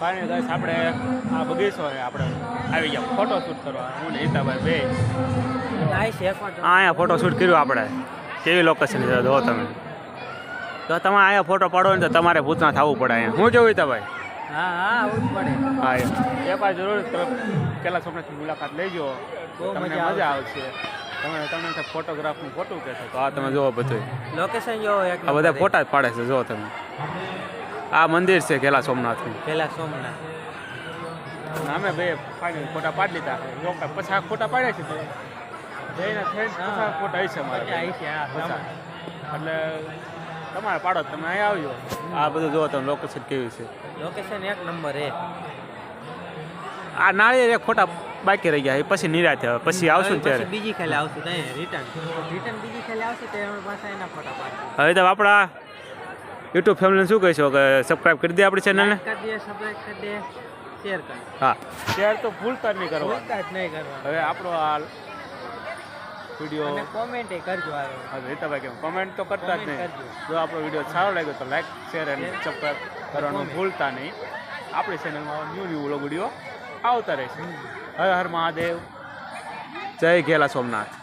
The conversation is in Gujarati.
ફાઇનલ ગાઈસ આપણે આ બગીચો છે આપણે આવી ગયા ફોટો શૂટ કરવા. હું ને હિતાભાઈ બે. અહીંયા ફોટો શૂટ કર્યું આપણે. કેવી લોકેશન છે? જો તમે. તો તમે અહીંયા ફોટો પાડો ને તો તમારે ભૂતના થવું પડે અહીંયા. હું જોઉં હિતાભાઈ? હા હા આવું જ પડે. હા એ. પણ જરૂર તમે પેલા સોમનાથની મુલાકાત લેજો. બહુ તમને મજા આવશે. તમે તમને ફોટોગ્રાફનું ફોટો કહેશો તો આ તમે જોવો બધું લોકેશન જોવો આ બધા ફોટા જ પાડે છે જો તમે. આ મંદિર છે કેલા સોમનાથનું. કેલા સોમનાથ. અમે બે ફાઇનલ ફોટા પાડી લીધા. જો પછી ફોટા પાડ્યા છે તો. જઈને ફોટા હશે મારે પચાસ છે, હા, એટલે તમારે પાડો તમે અહીં આવ્યો આ બધું જોવો તમે લોકેશન કેવી છે? લોકેશન એક નંબર એ. આ નાળિયેર એક ફોટા બાકી રહી ગયા પછી નિરાતે હવે પછી આવશું ત્યારે. બીજી ખાલી આવશું રિટર્ન રિટર્ન બીજી ખાલી આવશે ત્યારે પાછા એના ફોટા પાડશું. હવે તો આપણા યુટ્યુબ ફેમિલીને શું કહીશું? કે સબસ્ક્રાઈબ કરી દે આપણી ચેનલને Like કરી દે સબસ્ક્રાઇબ કરી દે શેર કરી હા. શેર તો ભૂલતા જ નહીં કરો ભૂલતા જ નહીં કરો હવે આપણો આ વીડિયો કોમેન્ટ કરજો હવે રીતાભાઈ કેમ? કોમેન્ટ તો કરતા જ નહીં. જો આપણો વીડિયો સારો લાગ્યો તો લાઈક શેર અને. સબસ્ક્રાઈબ કરવાનું ભૂલતા નહીં. આપણી ચેનલમાં ન્યૂ ન્યૂ વ્લોગ વીડિયો આવતા રહેશે. હર હર મહાદેવ. જય ઘેલા સોમનાથ.